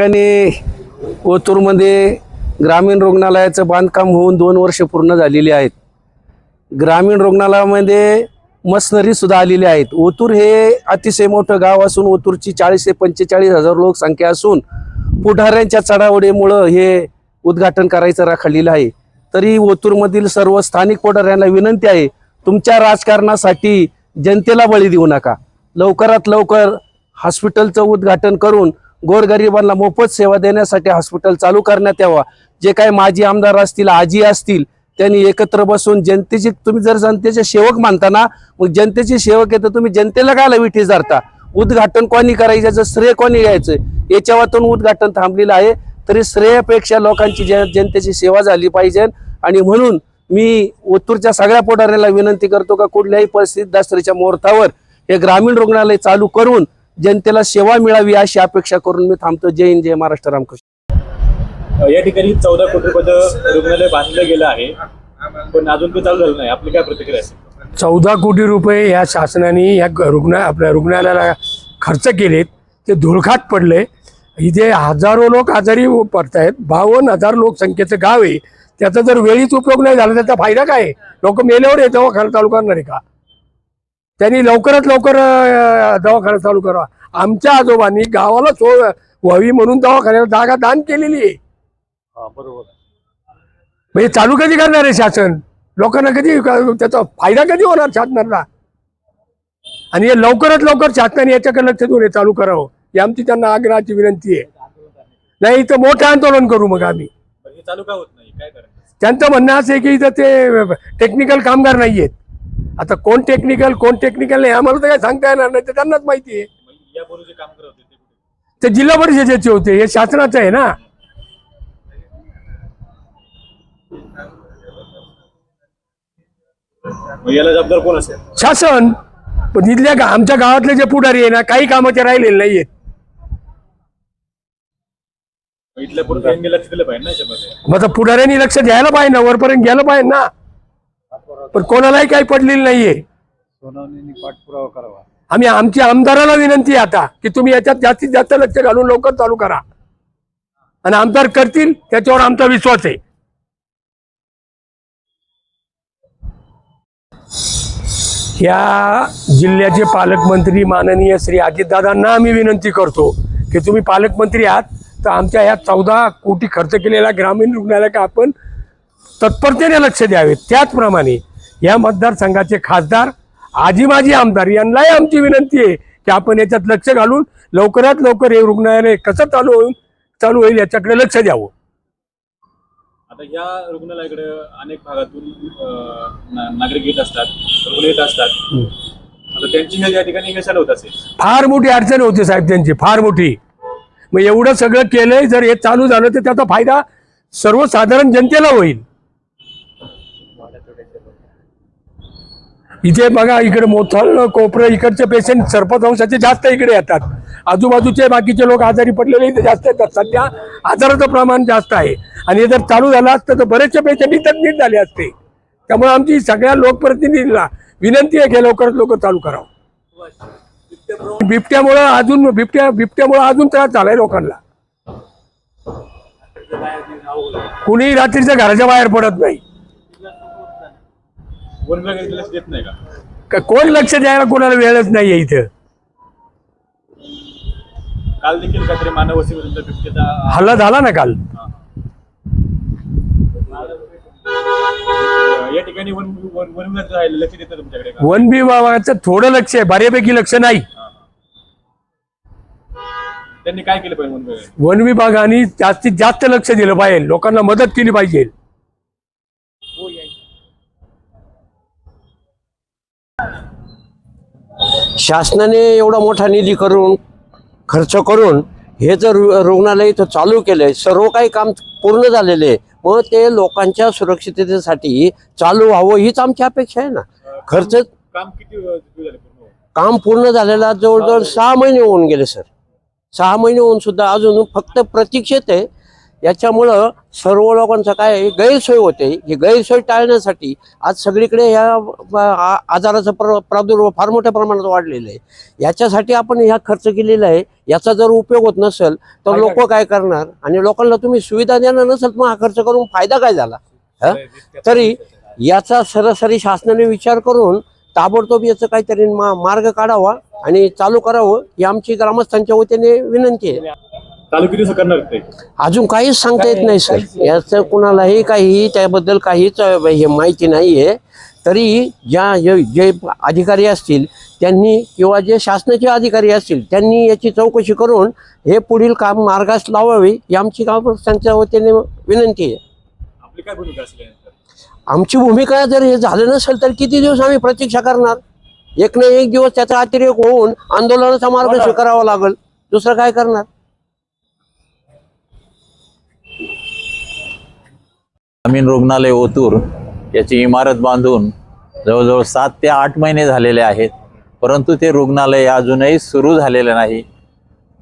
ठिकाणी ओतूरमध्ये ग्रामीण रुग्णालयाचं बांधकाम होऊन दोन वर्ष पूर्ण झालेली आहेत. ग्रामीण रुग्णालयामध्ये मशनरीसुद्धा आलेली आहेत. ओतूर हे अतिशय मोठं गाव असून ओतूरची चाळीस ते पंचेचाळीस हजार लोकसंख्या असून पुढाऱ्यांच्या चढावडीमुळं हे उद्घाटन करायचं राखलेलं आहे. तरी ओतूरमधील सर्व स्थानिक पुढाऱ्यांना विनंती आहे तुमच्या राजकारणासाठी जनतेला बळी देऊ नका. लवकरात लवकर हॉस्पिटलचं उद्घाटन करून गोरगरिबांना मोफत सेवा देण्यासाठी हॉस्पिटल चालू करण्यात यावा. जे काही माजी आमदार असतील आजी असतील त्यांनी एकत्र बसून जनतेची तुम्ही जर जनतेचे सेवक मानता ना मग जनतेचे सेवक आहे तर तुम्ही जनतेला काय विठी धरता? उद्घाटन कोणी करायचं? याचं श्रेय कोणी घ्यायचं? याच्यावातून उद्घाटन थांबलेलं आहे. तरी श्रेयापेक्षा लोकांची जनतेची सेवा झाली पाहिजे. आणि म्हणून मी ओतूरच्या सगळ्या पुढाऱ्याला विनंती करतो का कुठल्याही परिस्थितीत दसऱ्याच्या मुहूर्तावर हे ग्रामीण रुग्णालय चालू करून जनतेला सेवा मिळावी अशी अपेक्षा करून मी थांबतो. जय हिंद जय महाराष्ट्र. रामकृष्ण. या ठिकाणी चौदा कोटी रुपयाचं रुग्णालय बांधलं गेलं आहे. पण अजून ते चालू झालं नाही. आपली काय प्रतिक्रिया असेल? चौदा कोटी रुपये या शासनाने या रुग्ण आपल्या रुग्णालयाला खर्च केलेत. ते धुळखात पडले. इथे हजारो लोक आजारी पडत आहेत बावन्न हजार लोकसंख्येचं गाव आहे. त्याचा जर वेळीच उपयोग नाही झाला त्याचा फायदा काय? लोक मेल्यावर हे दवाखाना चालू करणार आहे का? त्यांनी लवकरात लवकर दवाखाना चालू करावा. आमच्या आजोबांनी गावाला सो व्हावी म्हणून दवाखान्याला जागा दान केलेली आहे. बरोबर. म्हणजे चालू कधी करणार आहे शासन? लोकांना कधी त्याचा फायदा कधी होणार शासनाला? आणि हे लवकरात लवकर शासनाने याच्याकडे लक्ष देऊन हे चालू करावं. ही आमची त्यांना आग्रहाची विनंती आहे. नाही तर मोठं आंदोलन करू मग आम्ही. चालू का होत नाही? काय त्यांचं म्हणणं असं आहे की इथं ते टेक्निकल कामगार नाही आहेत आता कोण टेक्निकल कोण टेक्निकल नाही आम्हाला तर काय सांगता येणार नाही ते त्यांनाच माहिती आहे. ते जिल्हा परिषदेचे होते हे शासनाचं आहे ना. याला जबाबदार कोण असेल? शासन. पण इथल्या गा- आमच्या गावातले जे पुढारी आहे ना काही कामाचे राहिलेले नाहीयेत मग इथल्या त्यांनी लक्ष दिलं पाहिजे ना याच्यामध्ये. मग आता पुढाऱ्यांनी लक्ष द्यायला पाहिजे ना वरपर्यंत गेलं पाहिजे ना. पण कोणालाही काही पडलेलं नाहीये. पाठपुरावा करावा. आम्ही आमच्या आमदाराला विनंती आहे आता की तुम्ही याच्यात जास्तीत जास्त लक्ष घालून लवकर चालू करा. आणि आमदार करतील त्याच्यावर आमचा विश्वास आहे. या जिल्ह्याचे पालकमंत्री माननीय श्री अजितदादांना आम्ही विनंती करतो की तुम्ही पालकमंत्री आहात तर आमच्या ह्या चौदा कोटी खर्च केलेल्या ग्रामीण रुग्णालयाला आपण तत्परतेने लक्ष द्यावे. त्याचप्रमाणे या मतदारसंघाचे खासदार आजी माजी आमदार यांनाही आमची विनंती आहे की आपण याच्यात लक्ष घालून लवकरात लवकर हे रुग्णालय कसं चालू होईल चालू होईल याच्याकडे लक्ष द्यावं. आता या रुग्णालयाकडे अनेक भागातून नागरिक येत असतात रुग्ण येत असतात. आता त्यांची या ठिकाणी मिसळ होत असेल. फार मोठी अडचण होती साहेब त्यांची फार मोठी. मग एवढं सगळं केलंय जर हे चालू झालं तर त्याचा फायदा सर्वसाधारण जनतेला होईल. इथे बघा इकडे मोथल कोपरं इकडचे पेशंट सर्पदंशाचे जास्त इकडे येतात. आजूबाजूचे बाकीचे लोक आजारी पडलेले इथे जास्त येतात. सध्या आजाराचं प्रमाण जास्त आहे. आणि हे जर चालू झालं असतं तर बरेचसे पेशंट इथं नीट झाले असते. त्यामुळे आमची सगळ्या लोकप्रतिनिधींना विनंती आहे की लवकरात लवकर चालू करावं. बिबट्यामुळं अजून बिबट्या बिबट्यामुळं अजून त्रास झालाय लोकांना. कुणी रात्रीच्या घराच्या बाहेर पडत नाही. लक्ष देत नाही का? का- कोण लक्ष द्यायला कोणाला वेळच नाहीये इथं? काल देखील काहीतरी मानव वस्तीमध्ये बिबट्याचा हल्ला झाला ना काल? अं, या ठिकाणी वन वन वन विभाग आहे, लक्ष देत नाही तुमच्याकडे का? वन विभागाचं थोडं लक्ष आहे बऱ्यापैकी लक्ष नाही. त्यांनी काय केलं पाहिजे वन विभागाने वन विभागाने जास्तीत जास्त लक्ष दिलं पाहिजे लोकांना मदत केली पाहिजे. शासनाने एवढा मोठा निधी करून खर्च करून हे जर रुग्णालय इथं चालू केलंय सर्व काही काम पूर्ण झालेले आहे. मग ते लोकांच्या सुरक्षिततेसाठी चालू व्हावं हीच आमची अपेक्षा आहे ना. खर्च काम किती काम पूर्ण झालेला जवळजवळ सहा महिने होऊन गेले सर. सहा महिने होऊन सुद्धा अजून फक्त प्रतीक्षेत आहे. याच्यामुळं सर्व लोकांचं काय गैरसोय होते. ही गैरसोय टाळण्यासाठी आज सगळीकडे ह्या आजाराचा प्र प्रादुर्भाव फार मोठ्या प्रमाणात वाढलेला आहे. याच्यासाठी आपण ह्या खर्च केलेला आहे. याचा जर उपयोग होत नसेल तर लोक काय करणार? आणि लोकांना तुम्ही सुविधा देणार नसेल तर मग हा खर्च करून फायदा काय झाला? हा? तरी याचा सरासरी शासनाने विचार करून ताबडतोब याचं काहीतरी मा- मार्ग काढावा आणि चालू करावं ही आमची ग्रामस्थांच्या वतीने विनंती आहे. करणार ते? अजून काहीच सांगता येत नाही सर. याचं कुणालाही काही त्याबद्दल काहीच हे माहिती नाही आहे तरी ज्या जे अधिकारी असतील त्यांनी किंवा जे शासनाचे अधिकारी असतील त्यांनी याची चौकशी करून हे पुढील काम मार्गास लावावे ही आमची ग्रामस्थांच्या वतीने विनंती आहे. आपली काय भूमिका असेल? आमची भूमिका जर हे झालं नसेल तर किती दिवस आम्ही प्रतीक्षा करणार? एक ना एक दिवस त्याचा अतिरेक होऊन आंदोलनाचा मार्ग स्वीकारावा लागेल. दुसरं काय करणार? ग्रामीण रुग्णालय ओतूर याची इमारत बांधून जवळजवळ सात ते आठ महिने झालेले आहेत. परंतु ते रुग्णालय अजूनही सुरू झालेलं नाही.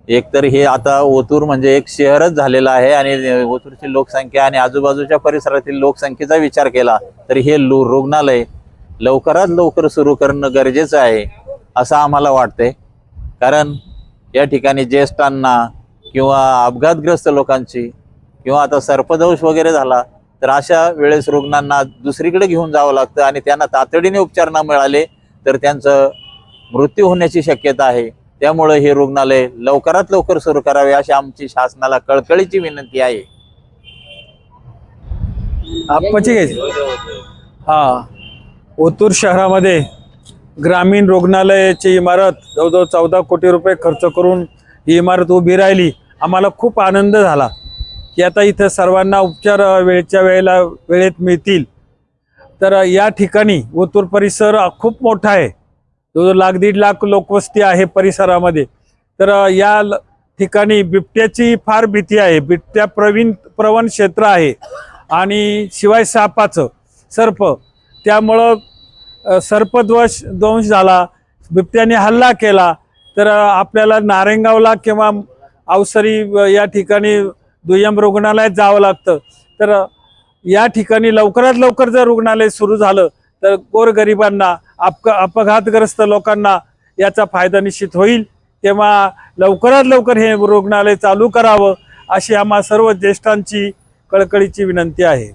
एकतर हे आता ओतूर म्हणजे एक शहरच झालेलं आहे आणि ओतूरची लोकसंख्या आणि आजूबाजूच्या परिसरातील लोकसंख्येचा विचार केला तर हे लो रुग्णालय लवकरात लवकर सुरू करणं गरजेचं आहे असं आम्हाला वाटते कारण या ठिकाणी ज्येष्ठांना किंवा अपघातग्रस्त लोकांची किंवा आता सर्पदंश वगैरे झाला तर अशा वेळेस रुग्णांना दुसरीकडे घेऊन जावं लागतं आणि त्यांना तातडीने उपचार न मिळाले तर त्यांचं मृत्यू होण्याची शक्यता आहे. त्यामुळं हे रुग्णालय लवकरात लवकर सुरू करावे अशी आमची शासनाला कळकळीची विनंती आहे. हा. ओतूर शहरामध्ये ग्रामीण रुग्णालयाची इमारत जवळजवळ चौदा कोटी रुपये खर्च करून ही इमारत उभी राहिली. आम्हाला खूप आनंद झाला. की आता इथं सर्वांना उपचार वेळच्या वेळेला वेळेत मिळतील. तर या ठिकाणी ओतूर परिसर खूप मोठा आहे. जो लाख दीड लाख लोकवस्ती आहे परिसरामध्ये. तर या ल- ठिकाणी बिबट्याची फार भीती आहे. बिबट्या प्रवीण प्रवण क्षेत्र आहे. आणि शिवाय सापाचं सर्प. त्यामुळं अ, सर्पद्वश दंश झाला. बिबट्याने हल्ला केला. तर आपल्याला नारेंगावला किंवा अवसरी या ठिकाणी दुय्यम रुग्णालयात जावं लागतं. तर या ठिकाणी लवकरात लवकर जर रुग्णालय सुरू झालं तर गोरगरिबांना अपघ अपघातग्रस्त लोकांना याचा फायदा निश्चित होईल. तेव्हा लवकरात लवकर हे रुग्णालय चालू करावं अशी आम्हा सर्व ज्येष्ठांची कळकळीची विनंती आहे.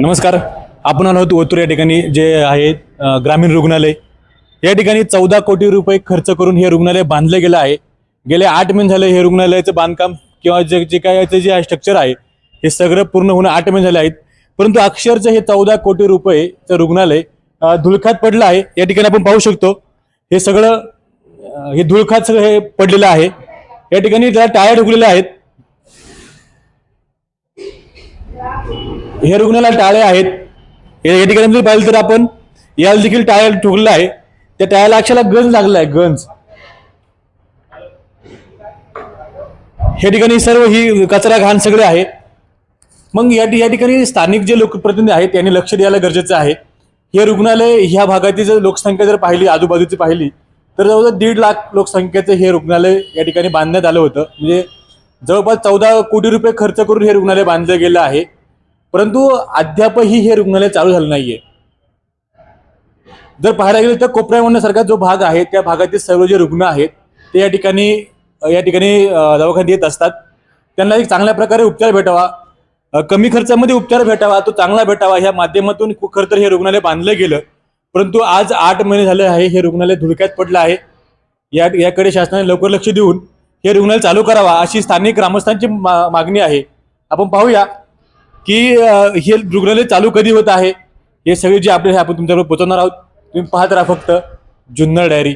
नमस्कार. आपण आलो होतो ओतूर या ठिकाणी जे आहे ग्रामीण रुग्णालय. या ठिकाणी चौदा कोटी रुपये खर्च करून हे रुग्णालय बांधलं गेलं आहे. गेले आठ महिने झाले हे रुग्णालयाचं बांधकाम किंवा जे जे काय याचं जे स्ट्रक्चर आहे हे सगळं पूर्ण होणं आठ महिने झाले आहेत. परंतु अक्षरचं हे चौदा कोटी रुपयेचं रुग्णालय धुळखात पडलं आहे. या ठिकाणी आपण पाहू शकतो हे सगळं हे धुळखात सगळं हे पडलेलं आहे. या ठिकाणी त्याला टाळ्या ठोकलेल्या आहेत. हे रुग्णाला टाळे आहेत. हे- या ठिकाणी पाहिलं तर आपण याला देखील टाळ्या ठोकलेला आहे. त्या टाळ्याला अक्षरला गंज लागला आहे गंज. या ठिकाणी सर्व ही कचरा घाण सगळे आहे मग या या ठिकाणी स्थानिक जे लोकप्रतिनिधी आहेत त्यांनी लक्ष द्यायला गरजेचं आहे. हे रुग्णालय ह्या भागाची जर लोकसंख्या जर पाहिली आजूबाजूची पाहिली तर जवळजवळ दीड लाख लोकसंख्येचं हे रुग्णालय या ठिकाणी बांधण्यात आलं होतं. म्हणजे जवळपास चौदा कोटी रुपये खर्च करून हे रुग्णालय बांधलं गेलं आहे. परंतु अद्यापही हे रुग्णालय चालू झालं नाहीये. जर पाहायला गेलं तर कोपऱ्यामधण्यासारखा जो भाग आहे त्या भागातील सर्व जे रुग्ण आहेत ते या ठिकाणी या ठिकाणी दवाखान्यात येत असतात. त्यांना एक चांगल्या प्रकारे उपचार भेटावा. कमी खर्चामध्ये उपचार भेटावा तो चांगला भेटावा ह्या माध्यमातून खरं तर हे रुग्णालय बांधलं गेलं. परंतु आज आठ महिने झाले आहे हे रुग्णालय धुडक्यात पडलं आहे. या याकडे शासनाने लवकर लक्ष देऊन हे रुग्णालय चालू करावा अशी स्थानिक ग्रामस्थांची मा- मागणी आहे. आपण पाहूया की हे रुग्णालय चालू कधी होत आहे? हे सगळे जे आपले आपण तुमच्याकडे पोहोचवणार आहोत. तुम्ही पाहत राहा फक्त जुन्नर डायरी.